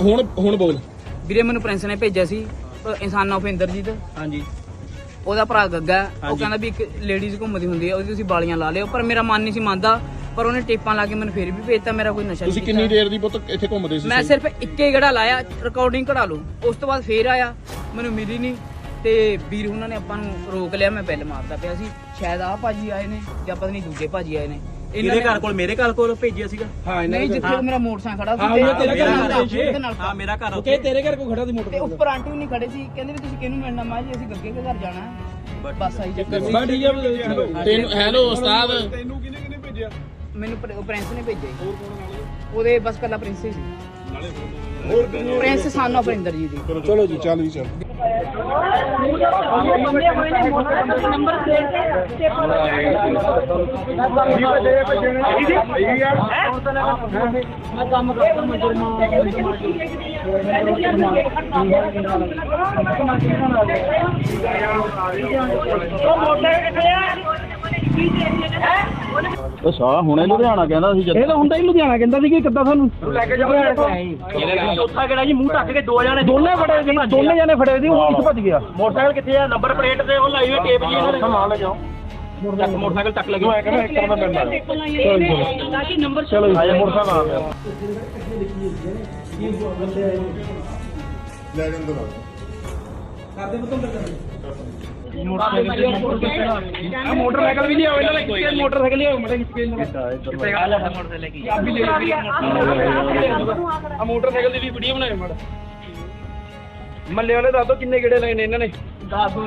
ਹੁਣ ਹੁਣ ਬੋਲ। ਵੀਰੇ ਮੈਨੂੰ ਪ੍ਰਿੰਸ ਨੇ ਭੇਜਿਆ ਸੀ ਇਨਸਾਨ ਆਫ ਇੰਦਰਜੀਤ ਹਾਂਜੀ। ਉਹਦਾ ਭਰਾ ਗੱਗਾ। ਉਹ। ਕਹਿੰਦਾ ਵੀ ਇੱਕ ਲੇਡੀਜ਼ ਘੁੰਮਦੀ ਹੁੰਦੀ ਹੈ ਉਹਦੀ ਤੁਸੀਂ ਬਾਲੀਆਂ ਲਾ ਲਿਓ। ਪਰ ਮੇਰਾ ਮਨ ਨਹੀਂ ਸੀ ਮੰਨਦਾ ਪਰ ਉਹਨੇ ਟੇਪਾਂ ਲਾ ਕੇ ਮੈਨੂੰ ਫੇਰ ਵੀ ਭੇਜਤਾ ਮੇਰਾ ਕੋਈ ਨਸ਼ਾ ਤੁਸੀਂ ਨਹੀਂ ਕਿੰਨੀ ਕੀਤਾ। ਦੇਰ ਦੀ ਪੁੱਤ ਇੱਥੇ ਘੁੰਮਦੇ ਸੀ ਮੈਂ ਸਿਰਫ ਇੱਕੇ ਗੜਾ ਲਾਇਆ ਰਿਕਾਰਡਿੰਗ ਕਢਾ ਲਓ। ਉਸ ਤੋਂ ਬਾਅਦ ਫੇਰ ਆਇਆ ਮੈਨੂੰ ਮਿਲੀ ਨਹੀਂ। ਤੇ ਵੀਰ ਉਹਨਾਂ ਨੇ ਆਪਾਂ ਨੂੰ ਰੋਕ ਲਿਆ ਮੈਂ ਬੈਲ ਮਾਰਦਾ ਪਿਆ ਸੀ। ਸ਼ਾਇਦ ਆਹ ਭਾਜੀ ਆਏ ਨੇ ਜਾਂ ਪਤਾ ਨਹੀਂ ਦੂਜੇ ਭਾਜੀ ਆਏ ਨੇ। ਇਹਨਾਂ ਇਹਦੇ ਘਰ ਕੋਲ ਮੇਰੇ ਘਰ ਕੋਲ ਭੇਜਿਆ ਸੀਗਾ। ਹਾਂ ਨਹੀਂ ਜਿੱਥੇ ਮੇਰਾ ਮੋਟਰਸਾਈਕਲ ਖੜਾ ਹਾਂ, ਸੀ ਉਹ ਤੇਰਾ ਉਹਦੇ ਘਰ ਨਾਲ- ਨਾਲ ਨਾਲ ਹਾਂ ਮੇਰਾ ਘਰ ਕਿ ਤੇਰੇ ਘਰ ਕੋ ਖੜਾ ਸੀ ਤੇ ਮੋਟਰ ਉੱਪਰ ਆਂਟੀ ਵੀ ਨਹੀਂ ਖੜੇ ਸੀ ਕਹਿੰਦੇ ਵੀ ਤੁਸੀਂ ਕਿਹਨੂੰ ਮਿਲਣਾ ਮੈਂ ਜੀ ਅਸੀਂ ਗੱਗੇ ਦੇ ਘਰ ਜਾਣਾ। ਹੈ। ਬਸ ਆਈ ਚੱਕਰ ਸੀ। ਬਾ ਠੀਕ ਹੈ ਤੈਨੂੰ ਹੈਲੋ ਉਸਤਾਦ। ਮੈਨੂੰ ਪ੍ਰ- ਉਹ ਪ੍ਰਿੰਸ ਨੇ ਭੇਜਿਆ ਜੀ। ਉਹਦੇ ਬਸ ਕੱਲਾ ਪ੍ਰਿੰਸ ਹੀ ਸੀ। Prince son of Inder ji ਦੀ ਚਲੋ ਜੀ ਚੱਲ ਜੀ ਚੱਲ। ਮੈਂ ਕੰਮ ਕਰਦਾ ਉਹ ਸਾਲਾ ਹੁਣੇ ਲੁਧਿਆਣਾ ਕਹਿੰਦਾ ਸੀ ਇਹ ਤਾਂ ਹੁੰਦਾ ਹੀ ਲੁਧਿਆਣਾ ਕਹਿੰਦਾ ਸੀ ਕਿ ਕਿੱਦਾਂ ਸਾਨੂੰ? ਲੈ ਕੇ ਚੌਥਾ ਕਿਹੜਾ ਜੀ ਮੂੰਹ ਢੱਕ ਕੇ ਦੋ ਜਾਣੇ ਦੋਨੇ ਫੜੇ ਸੀ ਦੋਨੇ ਜਣੇ ਫੜੇ ਸੀ ਉਹ ਕਿੱਥੇ ਭੱਜ ਗਿਆ। ਮੋਟਰਸਾਈਕਲ ਕਿੱਥੇ ਆ? ਨੰਬਰ ਪਲੇਟ ਤੇ ਉਹ ਲਾਈ ਹੋਈ ਟੇਪ ਜੀ ਇਹਨਾਂ ਨੇ। ਸਮਾਨ ਲੈ ਜਾਓ। ਮੋਟਰਸਾਈਕਲ ਚੱਕ ਲੱਗਿਆ ਮੈਂ ਕਹਿੰਦਾ ਇੱਕ ਨੰਬਰ ਪੈਂਦਾ ਚਲੋ ਆਇਆ ਮੋਟਰਸਾਈਕਲ ਆ ਗਿਆ ਮੋਟਰਸਾਈਕਲ ਵੀ ਨਹੀਂ ਆਵੇ ਇਹਨਾਂ ਨੇ ਮੋਟਰਸਾਈਕਲ ਨਹੀਂ ਆਵੇ ਮੜੇ ਖਿੱਚ ਕੇ ਇਹਨਾਂ ਨੇ ਆ ਮੋਟਰਸਾਈਕਲ ਦੀ ਵੀ ਵੀਡੀਓ ਬਣਾਏ ਮੜ। ਮੱਲੇ ਵਾਲੇ ਦੱਸ ਦੋ ਕਿੰਨੇ ਗੇੜੇ ਲਏ ਨੇ ਇਹਨਾਂ ਨੇ?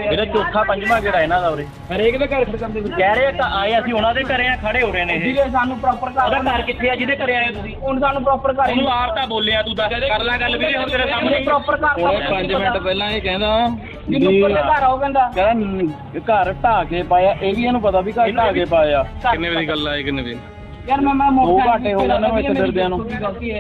ਇਹਦਾ ਚੌਥਾ ਪੰਜਵਾਂ ਜਿਹੜਾ ਇਹਨਾਂ ਦਾ ਉਰੇ। ਹਰੇਕ ਦੇ ਘਰ ਖੜਕਾਉਂਦੇ ਫਿਰ ਕਹਿ ਰਹੇ ਤਾਂ ਆਏ ਅਸੀਂ ਉਹਨਾਂ ਦੇ ਘਰੇ ਆ ਖੜੇ ਹੋ ਰਹੇ ਨੇ ਇਹ। ਵੀਰੇ ਸਾਨੂੰ ਪ੍ਰੋਪਰ ਉਹਦਾ ਘਰ ਕਿੱਥੇ ਆ ਜਿਹਦੇ ਘਰੇ ਆਏ ਤੁਸੀਂ? ਹੁਣ ਸਾਨੂੰ ਪ੍ਰੋਪਰ ਘਰ ਉਹਨੂੰ ਆਪ ਤਾਂ ਬੋਲਿਆ ਤੂੰ ਤਾਂ। ਕਰ ਲੈ ਗੱਲ ਵੀਰੇ ਹੁਣ ਤੇਰੇ ਸਾਹਮਣੇ। ਪ੍ਰੋਪਰ ਘਰ ਹੁਣੇ 5 ਮਿੰਟ ਪਹਿਲਾਂ ਇਹ ਕਹਿੰਦਾ ਜਿਹਨੂੰ ਉੱਪਰ ਦੇ ਘਰ ਆਓ ਕਹਿੰਦਾ। ਕਹਿੰਦਾ ਘਰ ਢਾ ਕੇ ਪਾਇਆ ਇਹ ਵੀ ਇਹਨੂੰ ਪਤਾ ਵੀ ਘਰ ਢਾ ਕੇ ਪਾਇਆ। ਕਿੰਨੇ ਵਜੇ ਦੀ ਗੱਲ ਆਏ ਕਿੰਨੇ ਵਜੇ? ਯਾਰ ਮੈਂ ਮੈਂ ਮੋਟਰ ਘੰਟੇ ਹੋ ਗਏ ਨੂੰ। ਇੱਥੇ ਫਿਰਦਿਆਂ ਨੂੰ।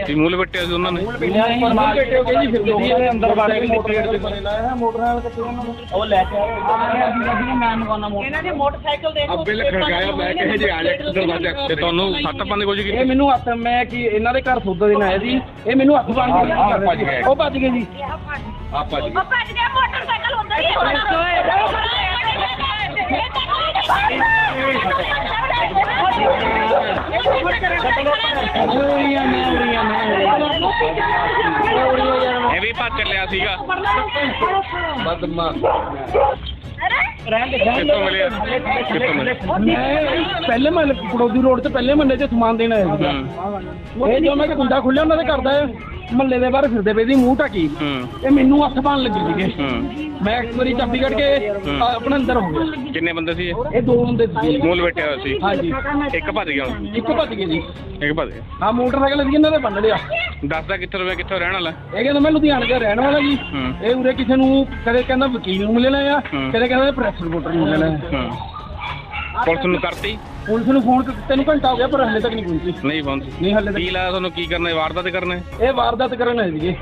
ਕੀ ਮੂਲ ਵੱਟਿਆ ਸੀ ਉਹਨਾਂ ਨੇ? ਹੋ ਗਏ ਦੇ ਅੰਦਰ ਵੜ ਕੇ ਮੋਟਰਸਾਈਕਲ ਤੇ ਲਾਇਆ ਮੋਟਰਸਾਈਕਲ ਕਿੱਥੇ ਉਹਨਾਂ ਨੂੰ ਉਹ ਲੈ ਕੇ ਆਏ। ਮੈਂ ਮਗਾਉਣਾ ਮੋਟਰ। ਇਹਨਾਂ ਦੇ ਮੋਟਰਸਾਈਕਲ ਦੇ ਅੱਬੇ ਨੇ ਖੜਕਾਇਆ ਮੈਂ ਕਿਹਾ ਜੇ ਆ ਜਾ ਦਰਵਾਜ਼ਾ ਤੇ ਤੁਹਾਨੂੰ ਸੱਟ ਪਾਉਣ ਦੀ ਕੋਸ਼ਿਸ਼ ਇਹ ਮੈਨੂੰ ਹੱਥ ਮੈਂ ਕੀ ਇਹਨਾਂ ਦੇ ਘਰ ਸੌਦਾ ਦੇਣ ਆਏ ਸੀ ਇਹ ਮੈਨੂੰ ਹੱਥ ਬੰਨ ਕੇ ਆਹ ਭੱਜ ਗਏ। ਉਹ ਭੱਜ ਗਏ ਜੀ। ਆਪਾ ਜੀ ਉਹ ਭੱਜ ਗਿਆ ਮੋਟਰਸਾਈਕਲ ਹੁੰਦਾ ਹੀ ਚੱਲਿਆ ਸੀਗਾ। ਬਦਮਾਸ਼। ਕਿੱਥੋਂ ਮਿਲਿਆ? ਕਿੱਥੋਂ ਮਿਲਿਆ? ਮੈਂ ਪਹਿਲੇ ਮਹੱਲੇ ਪੜੋਦੀ ਰੋਡ ਤੇ ਪਹਿਲੇ ਮਹੱਲੇ 'ਚ ਸਮਾਨ ਦੇਣ ਆਇਆ ਸੀ ਇਹ ਜੋ ਮੈਂ ਕੁੰਡਾ ਖੁੱਲਿਆ ਉਹਨਾਂ ਦੇ ਘਰ ਦਾ ਮਹੱਲੇ ਦੇ ਬਾਹਰ ਫਿਰਦੇ ਪਏ ਸੀ ਮੂੰਹ ਹੂੰ। ਇਹ ਮੈਨੂੰ ਹੱਥ ਪਾਣ ਲੱਗੇ ਸੀਗੇ। ਮੈਂ ਇੱਕ ਵਾਰੀ ਚਾਬੀ ਕੱਢ ਕੇ ਆਪਣੇ ਅੰਦਰ ਹੋ ਗਿਆ। ਕਿੰਨੇ ਬੰਦੇ ਸੀ ਇਹ? ਇਹ ਦੋ ਹੁੰਦੇ ਸੀ ਮੂਲ ਵੱਟਿਆ ਹੋਇਆ ਸੀ। ਹਾਂਜੀ। ਇੱਕ ਭੱਜ ਗਿਆ ਇੱਕ ਭੱਜ ਗਏ ਜੀ। ਇੱਕ ਭੱਜ ਗਿਆ। ਹਾਂ ਮੋਟਰਸਾਈਕਲ ਸੀ ਇਹਨਾਂ ਦੇ ਬੰਨ ਲਿਆ। ਦੱਸਦਾ ਕਿੱਥੇ ਰੁਪਏ ਕਿੱਥੋਂ ਰਹਿਣ ਵਾਲਾ? ਇਹ ਕਹਿੰਦਾ ਮੈਂ ਲੁਧਿਆਣੇ ਦਾ ਰਹਿਣ ਵਾਲਾ ਜੀ। ਹੂੰ। ਇਹ ਉਰੇ ਕਿਸੇ ਨੂੰ ਕਦੇ ਕਹਿੰਦਾ ਵਕੀਲ ਨੂੰ ਮਿਲਣਾ ਆ ਹੂੰ। ਕਦੇ ਕਹਿੰਦਾ ਪ੍ਰੈਸ ਰਿਪੋਰਟਰ ਨੂੰ। ਮਿਲਣਾ ਆ ਹੂੰ। ਪੁਲਿਸ ਨੂੰ ਕਰਤੀ? ਪੁਲਿਸ ਨੂੰ ਫੋਨ ਕਰ ਤੈਨੂੰ ਘੰਟਾ ਹੋ ਗਿਆ ਪਰ ਹਲੇ ਤੱਕ ਨਹੀਂ ਪਹੁੰਚੀ। ਨਹੀਂ ਪਹੁੰਚੀ। ਨਹੀਂ ਹਲੇ ਕੀ ਲਾਇਆ ਤੁਹਾਨੂੰ? ਕੀ ਕਰਨਾ ਹੈ ਵਾਰਦਾਤ ਕਰਨਾ? ਹੈ ਤੱਕ ਇਹ ਵਾਰਦਾਤ ਕਰਨ ਆਏ ਸੀਗੇ।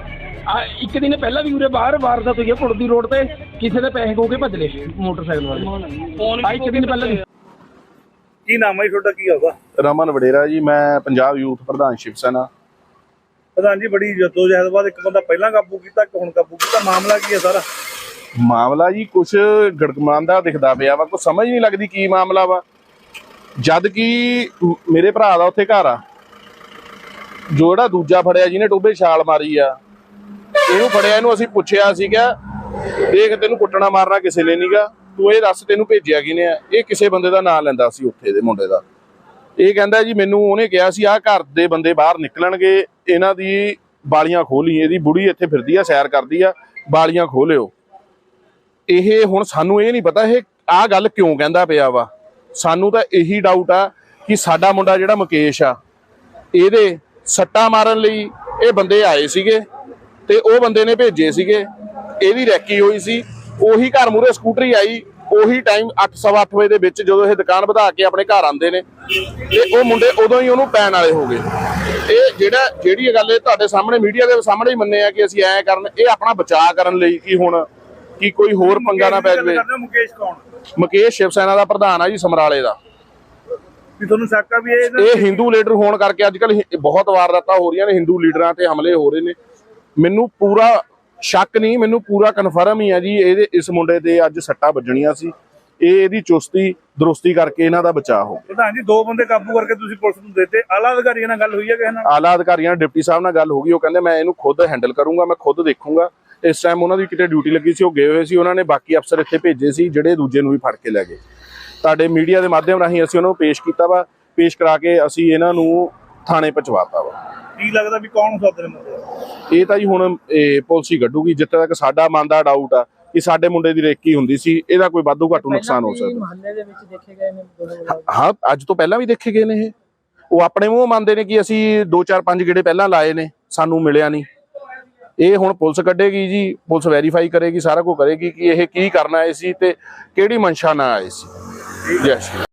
ਆ ਇੱਕ ਦਿਨ ਪਹਿਲਾਂ ਵੀ ਉਰੇ ਬਾਹਰ ਵਾਰਦਾਤ ਹੋਈ ਹੈ ਪੁੜਦੀ ਰੋਡ ਤੇ। ਕਿਸੇ ਦੇ ਪੈਸੇ ਖੋ ਕੇ ਭੱਜ ਲਏ ਮੋਟਰਸਾਈਕਲ ਵਾਲੇ। ਆ ਇੱਕ ਦਿਨ ਪਹਿਲਾਂ ਵੀ। ਕੀ ਨਾਮ ਹੈ ਜੀ ਤੁਹਾਡਾ? ਕੀ ਹੋਗਾ ਰਮਨ ਵਡੇਰਾ ਜੀ ਮੈਂ ਪੰਜਾਬ ਯੂਥ ਪ੍ਰਧਾਨ ਸ਼ਿਵ ਸੈਨਾ। ਪ੍ਰਧਾਨ ਜੀ ਬੜੀ ਜਦੋਜਹਿਦ ਬਾਅਦ ਇੱਕ ਬੰਦਾ ਪਹਿਲਾਂ ਕਾਬੂ ਕੀਤਾ ਇੱਕ ਹੁਣ ਕਾਬੂ ਕੀਤਾ। ਮਾਮਲਾ ਕੀ ਹੈ ਸਾਰਾ? ਮਾਮਲਾ ਜੀ ਕੁਝ ਗੜਕਮਾਂਦਾ ਦਿਖਦਾ ਪਿਆ ਵਾ ਕੁਝ ਸਮਝ ਨਹੀਂ ਲੱਗਦੀ ਕੀ ਮਾਮਲਾ ਵਾ। ਜਦ ਕਿ ਮੇਰੇ ਭਰਾ ਦਾ ਉੱਥੇ ਘਰ ਆ। ਜੋ ਜਿਹੜਾ ਦੂਜਾ ਫੜਿਆ, ਜਿਹਨੇ ਟੋਬੇ ਛਾਲ ਮਾਰੀ ਆ, ਇਹਨੂੰ ਫੜਿਆ, ਇਹਨੂੰ ਅਸੀਂ ਪੁੱਛਿਆ ਸੀਗਾ, ਦੇਖ ਤੈਨੂੰ ਕੁੱਟਣਾ ਮਾਰਨਾ ਕਿਸੇ ਨੇ ਨਹੀਂਗਾ ਤੂੰ ਇਹ ਦੱਸ ਤੈਨੂੰ ਭੇਜਿਆ ਕਿਨੇ ਆ? ਇਹ ਕਿਸੇ ਬੰਦੇ ਦਾ ਨਾਂ ਲੈਂਦਾ ਸੀ ਉੱਥੇ ਦੇ ਮੁੰਡੇ ਦਾ। ਇਹ ਕਹਿੰਦਾ ਜੀ, ਮੈਨੂੰ ਉਹਨੇ ਕਿਹਾ ਸੀ, ਆਹ ਘਰ ਦੇ ਬੰਦੇ ਬਾਹਰ ਨਿਕਲਣਗੇ, ਇਹਨਾਂ ਦੀ ਬਾਲੀਆਂ ਖੋਲੀ, ਇਹਦੀ ਬੁੜੀ ਇੱਥੇ ਫਿਰਦੀ ਆ, ਸੈਰ ਕਰਦੀ ਆ, ਬਾਲੀਆਂ ਖੋਲਿਓ ਇਹ ਹੁਣ ਸਾਨੂੰ ਇਹ ਨਹੀਂ ਪਤਾ, ਇਹ ਆਹ ਗੱਲ ਕਿਉਂ ਕਹਿੰਦਾ ਪਿਆ ਵਾ? ਸਾਨੂੰ ਤਾਂ ਇਹੀ ਡਾਊਟ ਆ ਕਿ ਸਾਡਾ ਮੁੰਡਾ ਜਿਹੜਾ ਮੁਕੇਸ਼ ਆ, ਇਹਦੇ ਸੱਟਾਂ ਮਾਰਨ ਲਈ ਇਹ ਬੰਦੇ ਆਏ ਸੀਗੇ ਤੇ ਉਹ ਬੰਦੇ ਨੇ ਭੇਜੇ ਸੀਗੇ। ਇਹਦੀ ਰੈਕੀ ਹੋਈ ਸੀ, ਉਹੀ ਘਰ ਮੂਰੇ ਸਕੂਟਰੀ ਆਈ, ਉਹੀ ਟਾਈਮ 8:30 ਵਜੇ ਦੇ ਵਿੱਚ ਜਦੋਂ ਇਹ ਦੁਕਾਨ ਵਧਾ ਕੇ ਆਪਣੇ ਘਰ ਆਉਂਦੇ ਨੇ ਤੇ ਉਹ ਮੁੰਡੇ ਉਦੋਂ ਹੀ ਉਹਨੂੰ ਪੈਣ ਵਾਲੇ ਹੋ ਗਏ। ਇਹ ਜਿਹੜਾ, ਜਿਹੜੀ ਗੱਲ ਇਹ ਤੁਹਾਡੇ ਸਾਹਮਣੇ ਮੀਡੀਆ ਦੇ ਸਾਹਮਣੇ ਹੀ ਮੰਨੇ ਆ ਕਿ ਅਸੀਂ ਐਂ ਕਰਨ, ਇਹ ਆਪਣਾ ਬਚਾਅ ਕਰਨ ਲਈ ਕਿ ਹੁਣ ਕਿ ਕੋਈ ਹੋਰ ਪੰਗਾ ਨਾ ਪੈ ਜਾਵੇ। ਮੁਕੇਸ਼ ਕੌਣ? ਮੁਕੇਸ਼ ਸ਼ਿਵ ਸੈਨਾ ਦਾ ਪ੍ਰਧਾਨ ਆ ਜੀ ਸਮਰਾਲੇ ਦਾ। ਵੀ ਤੁਹਾਨੂੰ ਸ਼ੱਕ ਆ ਵੀ ਇਹ ਇਹ ਹਿੰਦੂ ਲੀਡਰ ਹੋਣ ਕਰਕੇ ਅੱਜ ਕੱਲ ਬਹੁਤ ਵਾਰਦਾਤਾਂ ਹੋ ਰਹੀਆਂ ਨੇ ਹਿੰਦੂ ਲੀਡਰਾਂ ਤੇ ਹਮਲੇ ਹੋ ਰਹੇ ਨੇ। ਮੈਨੂੰ ਪੂਰਾ ਸ਼ੱਕ ਨਹੀਂ ਮੈਨੂੰ ਪੂਰਾ ਕਨਫਰਮ ਹੀ ਆ ਜੀ ਇਹਦੇ ਇਸ ਮੁੰਡੇ ਦੇ ਅੱਜ ਸੱਟਾਂ ਵੱਜਣੀਆਂ ਸੀ। ਇਹ ਇਹਦੀ ਚੁਸਤੀ ਦਰੁਸਤੀ ਕਰਕੇ ਇਹਨਾਂ ਦਾ ਬਚਾਅ ਹੋ ਪ੍ਰਧਾਨ ਜੀ ਦੋ ਬੰਦੇ ਕਾਬੂ ਕਰਕੇ ਤੁਸੀਂ ਪੁਲਿਸ ਨੂੰ ਦੇਤੇ। ਆਲਾ ਅਧਿਕਾਰੀਆਂ ਨਾਲ ਗੱਲ ਹੋਈ ਹੈ ਕਿਸੇ ਨਾਲ? ਆਲਾ ਅਧਿਕਾਰੀਆਂ ਨਾਲ ਡਿਪਟੀ ਸਾਹਿਬ ਨਾਲ ਗੱਲ ਹੋ ਗਈ। ਉਹ ਕਹਿੰਦੇ ਮੈਂ ਇਹਨੂੰ ਖੁਦ ਹੈਂਡਲ ਕਰੂੰਗਾ ਮੈਂ ਖੁਦ ਦੇਖੂੰਗਾ। ਇਸ ਟਾਈਮ ਉਹਨਾਂ ਦੀ ਕਿਤੇ ਡਿਊਟੀ ਲੱਗੀ ਸੀ ਉਹ ਗਏ ਹੋਏ ਸੀ। ਉਹਨਾਂ ਨੇ ਬਾਕੀ ਅਫਸਰ ਇੱਥੇ ਭੇਜੇ ਸੀ ਜਿਹੜੇ ਦੂਜੇ ਨੂੰ ਵੀ ਫੜ ਕੇ ਲੈ ਗਏ। ਤੁਹਾਡੇ ਮੀਡੀਆ ਦੇ ਮਾਧਿਅਮ ਰਾਹੀਂ ਅਸੀਂ ਉਹਨਾਂ ਨੂੰ ਪੇਸ਼ ਕੀਤਾ ਵਾ। ਪੇਸ਼ ਕਰਾ ਕੇ ਅਸੀਂ ਇਹਨਾਂ ਨੂੰ ਥਾਣੇ ਪਹੁੰਚਵਾਤਾ ਵਾ। ਕੀ ਲੱਗਦਾ ਵੀ ਕੌਣ ਹੋ ਸਕਦੇ ਨੇ ਮੁੰਡੇ ਇਹ ਤਾਂ ਜੀ ਹੁਣ ਇਹ ਪੁਲਿਸ ਹੀ ਕੱਢੂਗੀ। ਜਿੱਥੇ ਤੱਕ ਸਾਡਾ ਮਨ ਦਾ ਡਾਊਟ ਆ ਕਿ ਸਾਡੇ ਮੁੰਡੇ ਦੀ ਰੇਕੀ ਹੁੰਦੀ ਸੀ ਇਹਦਾ ਕੋਈ ਵਾਧੂ ਘਾਟੂ ਨੁਕਸਾਨ ਹੋ ਸਕਦਾ। ਮਹੱਲੇ ਦੇ ਵਿੱਚ ਦੇਖੇ ਗਏ ਨੇ ਹਾਂ ਅੱਜ ਤੋਂ ਪਹਿਲਾਂ ਵੀ ਦੇਖੇ ਗਏ ਨੇ ਇਹ। ਉਹ ਆਪਣੇ ਮੂੰਹ ਮੰਨਦੇ ਨੇ ਕਿ ਅਸੀਂ 2-4-5 ਗੇੜੇ ਪਹਿਲਾਂ ਲਾਏ ਨੇ ਸਾਨੂੰ ਮਿਲਿਆ ਨਹੀਂ। ਇਹ ਹੁਣ ਪੁਲਿਸ ਕੱਢੇਗੀ ਜੀ ਪੁਲਿਸ ਵੈਰੀਫਾਈ ਕਰੇਗੀ ਸਾਰਾ ਕੁਝ ਕਰੇਗੀ ਕਿ ਇਹ ਕੀ ਕਰਨ ਆਏ ਸੀ ਤੇ ਕਿਹੜੀ ਮਨਸ਼ਾ ਨਾਲ ਆਏ ਸੀ। ਜੈ ਸ਼੍ਰੀ।